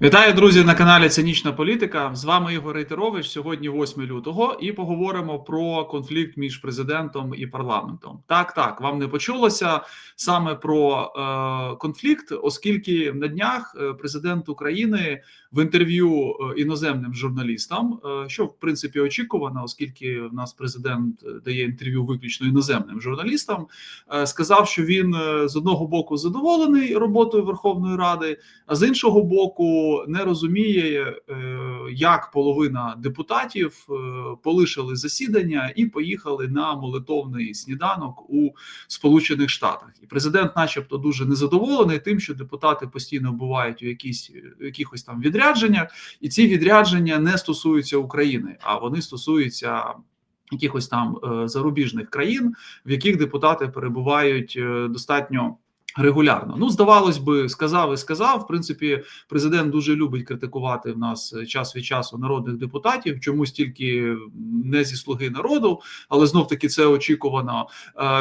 Вітаю, друзі, на каналі Цинічна Політика. З вами Ігор Рейтерович. Сьогодні 8 лютого, і поговоримо про конфлікт між президентом і парламентом. Так, так, вам не почулося саме про е, конфлікт, оскільки на днях е, президент України в інтерв'ю е, іноземним журналістам, е, що в принципі очікувано, оскільки в нас президент е, дає інтерв'ю виключно іноземним журналістам, е, сказав, що він з одного боку задоволений роботою Верховної Ради, а з іншого боку не розуміє, е, як половина депутатів е, полишили засідання і поїхали на молитовний сніданок у Сполучених Штатах. І президент, начебто, дуже незадоволений тим, що депутати постійно бувають у якісь якихось там відрядженнях, і ці відрядження не стосуються України, а вони стосуються. Якихось там е, зарубіжних країн, в яких депутати перебувають достатньо Регулярно, ну здавалось би, сказав і сказав. В принципі, президент дуже любить критикувати в нас час від часу народних депутатів. Чомусь тільки не зі слуги народу, але знов таки це очікувано.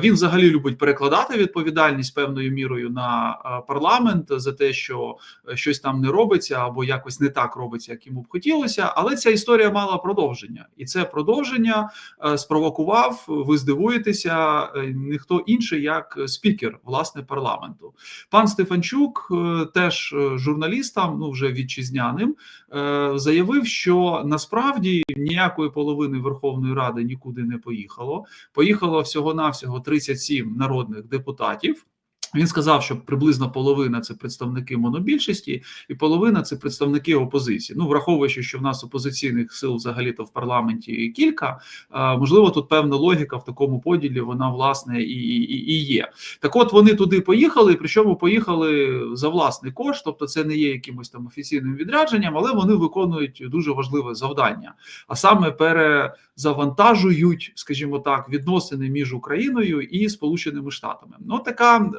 Він взагалі любить перекладати відповідальність певною мірою на парламент за те, що щось там не робиться або якось не так робиться, як йому б хотілося. Але ця історія мала продовження, і це продовження спровокував. Ви здивуєтеся, ніхто інший як спікер власне парламенту парламенту. Пан Стефанчук, е, теж е, журналістам, ну вже вітчизняним, е, заявив, що насправді ніякої половини Верховної Ради нікуди не поїхало. Поїхало всього навсього 37 народних депутатів. Він сказав, що приблизно половина це представники монобільшості, і половина це представники опозиції. Ну, враховуючи, що в нас опозиційних сил взагалі-то в парламенті кілька, можливо, тут певна логіка в такому поділі вона власне і, і, і є. Так, от вони туди поїхали, причому поїхали за власний кошт, тобто це не є якимось там офіційним відрядженням, але вони виконують дуже важливе завдання, а саме перезавантажують, скажімо так, відносини між Україною і Сполученими Штатами. Ну така.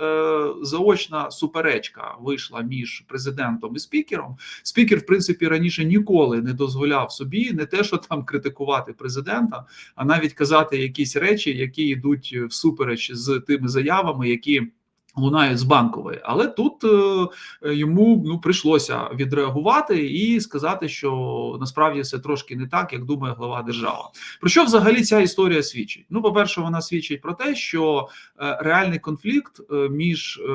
Заочна суперечка вийшла між президентом і спікером. Спікер, в принципі, раніше ніколи не дозволяв собі не те, що там критикувати президента, а навіть казати якісь речі, які йдуть всупереч з тими заявами, які. Лунають з банкової, але тут е, йому ну прийшлося відреагувати і сказати, що насправді все трошки не так, як думає глава держави. Про що взагалі ця історія свідчить? Ну, по перше, вона свідчить про те, що е, реальний конфлікт е, між е,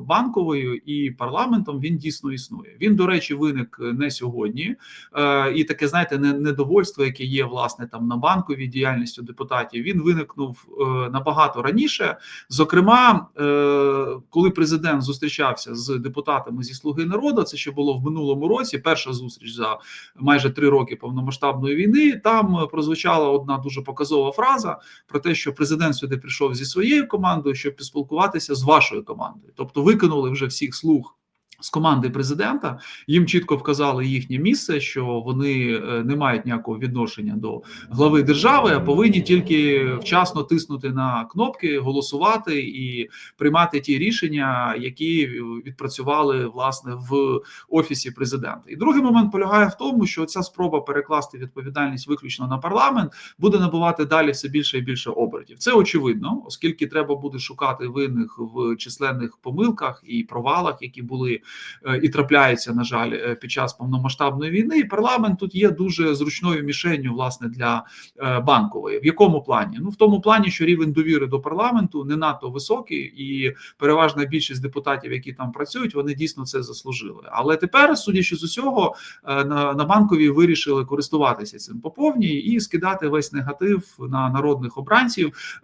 банковою і парламентом він дійсно існує. Він, до речі, виник не сьогодні, е, і таке знаєте, не, недовольство, яке є власне там на банковій діяльністю депутатів. Він виникнув е, набагато раніше, зокрема. Е, коли президент зустрічався з депутатами зі Слуги народу, це ще було в минулому році. Перша зустріч за майже три роки повномасштабної війни. Там прозвучала одна дуже показова фраза про те, що президент сюди прийшов зі своєю командою, щоб поспілкуватися з вашою командою, тобто викинули вже всіх слуг. З команди президента їм чітко вказали їхнє місце, що вони е, не мають ніякого відношення до глави держави, а повинні тільки вчасно тиснути на кнопки, голосувати і приймати ті рішення, які відпрацювали власне в офісі президента. І другий момент полягає в тому, що ця спроба перекласти відповідальність виключно на парламент буде набувати далі все більше і більше обертів. Це очевидно, оскільки треба буде шукати винних в численних помилках і провалах, які були. Е, і трапляється, на жаль, е, під час повномасштабної війни. І парламент тут є дуже зручною мішенню власне для е, банкової. В якому плані? Ну в тому плані, що рівень довіри до парламенту не надто високий, і переважна більшість депутатів, які там працюють, вони дійсно це заслужили. Але тепер, судячи з усього, на, на банкові вирішили користуватися цим по повній і скидати весь негатив на народних обранців,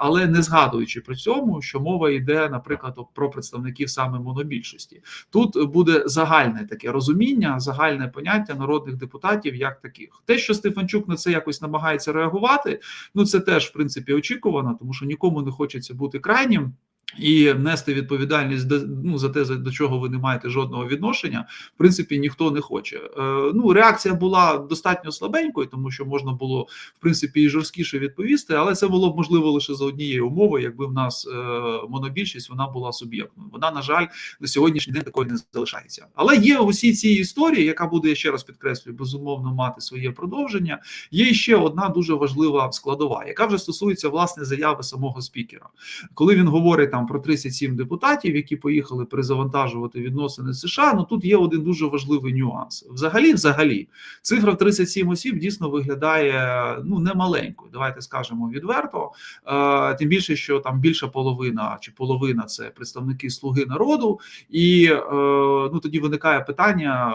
але не згадуючи при цьому, що мова йде, наприклад, про представників саме монобільшості. Тут буде загальне таке розуміння, загальне поняття народних депутатів як таких. Те, що Стефанчук на це якось намагається реагувати, ну це теж в принципі очікувано, тому що нікому не хочеться бути крайнім. І нести відповідальність ну, за те, до чого ви не маєте жодного відношення, в принципі, ніхто не хоче. Е, ну, реакція була достатньо слабенькою, тому що можна було в принципі і жорсткіше відповісти, але це було б можливо лише за однієї умови, якби в нас е, монобільшість вона була суб'єктною. Вона на жаль на сьогоднішній день такою не залишається. Але є в усій цій історії, яка буде я ще раз підкреслюю, безумовно мати своє продовження. Є ще одна дуже важлива складова, яка вже стосується власне заяви самого спікера, коли він говорить там там про 37 депутатів, які поїхали перезавантажувати відносини з США. Ну тут є один дуже важливий нюанс. Взагалі, взагалі, цифра в 37 осіб дійсно виглядає ну немаленькою. Давайте скажемо відверто. Е, Тим більше, що там більша половина чи половина це представники слуги народу, і е, ну тоді виникає питання: е,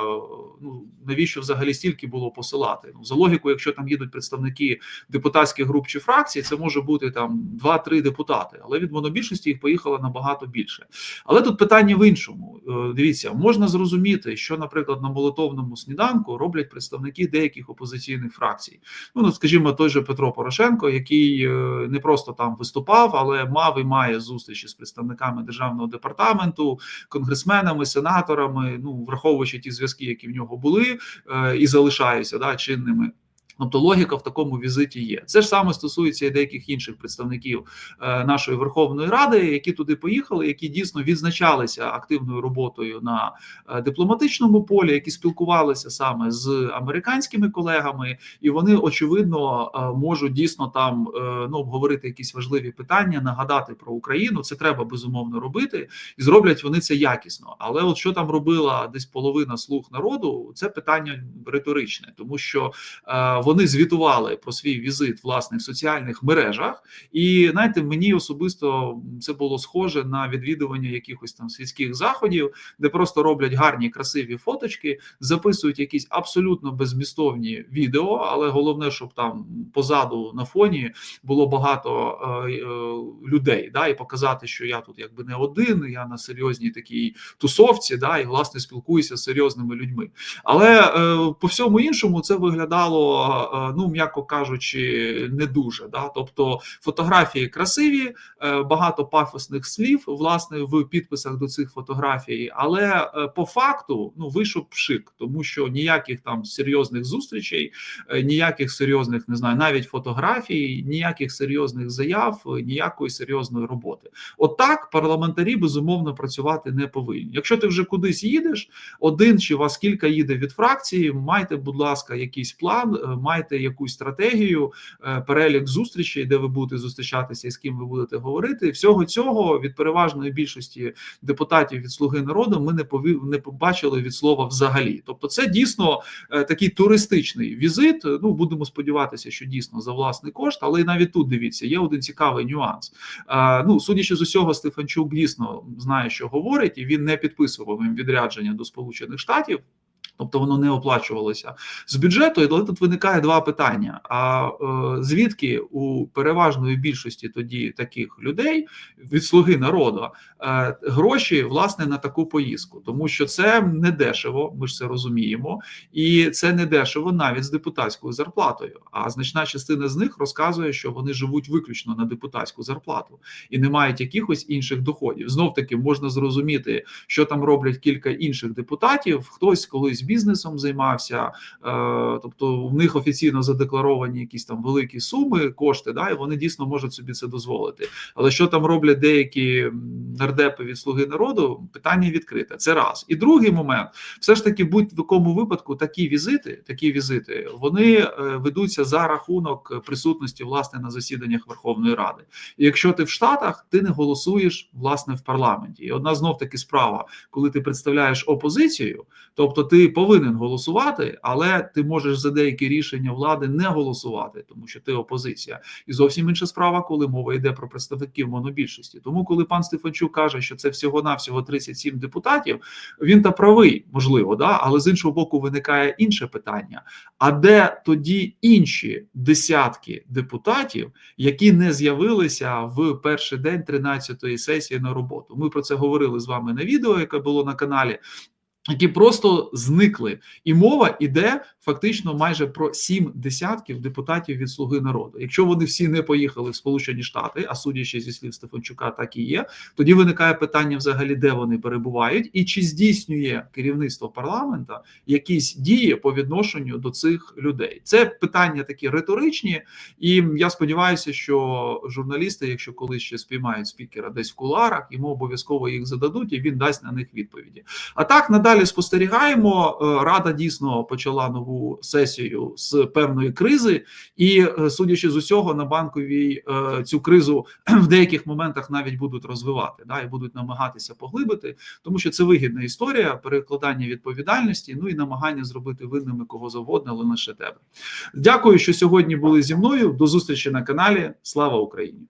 ну навіщо взагалі стільки було посилати? Ну за логікою, якщо там їдуть представники депутатських груп чи фракцій, це може бути там 2-3 депутати, але від монобільшості їх поїхало набагато більше. Але тут питання в іншому. Е, Дивіться, можна зрозуміти, що, наприклад, на молитовному сніданку роблять представники деяких опозиційних фракцій. Ну, ну скажімо, той же Петро Порошенко, який е, не просто там виступав, але мав і має зустрічі з представниками державного департаменту, конгресменами, сенаторами. Ну враховуючи ті зв'язки, які в нього були е, і залишаються да чинними. Тобто логіка в такому візиті є. Це ж саме стосується і деяких інших представників е, нашої Верховної Ради, які туди поїхали, які дійсно відзначалися активною роботою на е, дипломатичному полі, які спілкувалися саме з американськими колегами, і вони очевидно е, можуть дійсно там ну обговорити якісь важливі питання, нагадати про Україну. Це треба безумовно робити, і зроблять вони це якісно. Але от що там робила десь половина слуг народу, це питання риторичне, тому що. Вони звітували про свій візит власне в соціальних мережах, і знаєте, мені особисто це було схоже на відвідування якихось там світських заходів, де просто роблять гарні красиві фоточки, записують якісь абсолютно безмістовні відео, але головне, щоб там позаду на фоні було багато е, е, людей, да, і показати, що я тут якби не один, я на серйозній такій тусовці, да, і власне спілкуюся з серйозними людьми. Але е, по всьому іншому це виглядало е, ну м'яко кажучи, не дуже. Да? Тобто фотографії красиві, е, багато пафосних слів власне в підписах до цих фотографій, але е, по факту ну вийшов пшик, тому що ніяких там серйозних зустрічей, ніяких серйозних не знаю, навіть фотографій, ніяких серйозних заяв, ніякої серйозної роботи. От парламентарі безумовно працювати не повинні. Якщо ти вже кудись їдеш, один чи вас кілька їде від фракції, майте, будь ласка, якийсь план, майте якусь стратегію, е, перелік зустрічей, де ви будете зустрічатися і з ким ви будете говорити. Всього цього від переважної більшості депутатів від Слуги народу ми не пові... не побачили від слова взагалі. Тобто, це дійсно е, такий туристичний візит. Ну будемо сподіватися, що дійсно за власний кошт, але і навіть тут дивіться, є один цікавий нюанс. Е, Ну, судячи з усього, Стефанчук дійсно знає, що говорить, і він не підписував їм відрядження до Сполучених Штатів. Тобто воно не оплачувалося з бюджету, але тут виникає два питання: а е, звідки у переважної більшості тоді таких людей від слуги народу е, гроші власне на таку поїздку, тому що це не дешево, ми ж це розуміємо, і це не дешево навіть з депутатською зарплатою. А значна частина з них розказує, що вони живуть виключно на депутатську зарплату і не мають якихось інших доходів. Знов таки можна зрозуміти, що там роблять кілька інших депутатів. Хтось колись бізнесом займався, е, тобто в них офіційно задекларовані якісь там великі суми, кошти, да, і вони дійсно можуть собі це дозволити. Але що там роблять деякі нардепи від слуги народу? Питання відкрите. Це раз. І другий момент, все ж таки, будь-якому випадку, такі візити, такі візити, вони е, ведуться за рахунок присутності власне на засіданнях Верховної Ради. І якщо ти в Штатах, ти не голосуєш власне в парламенті. І одна знов таки справа, коли ти представляєш опозицію, тобто ти повинен голосувати, але ти можеш за деякі рішення влади не голосувати, тому що ти опозиція. І зовсім інша справа, коли мова йде про представників монобільшості. Тому, коли пан Стефанчук каже, що це всього навсього 37 депутатів, він та правий, можливо, да, але з іншого боку, виникає інше питання: а де тоді інші десятки депутатів, які не з'явилися в перший день 13-ї сесії на роботу? Ми про це говорили з вами на відео, яке було на каналі які просто зникли, і мова йде фактично майже про сім десятків депутатів від Слуги народу. Якщо вони всі не поїхали в Сполучені Штати, а судячи зі слів Стефанчука, так і є. Тоді виникає питання, взагалі, де вони перебувають, і чи здійснює керівництво парламента якісь дії по відношенню до цих людей. Це питання такі риторичні, і я сподіваюся, що журналісти, якщо колись ще спіймають спікера десь в куларах, йому обов'язково їх зададуть, і він дасть на них відповіді. А так надалі спостерігаємо. Е, Рада дійсно почала нову банкову сесію з певної кризи, і е, судячи з усього, на банковій е, цю кризу в деяких моментах навіть будуть розвивати, да і будуть намагатися поглибити, тому що це вигідна історія перекладання відповідальності, ну і намагання зробити винними кого завгодно, але лише тебе. Дякую, що сьогодні були зі мною. До зустрічі на каналі. Слава Україні!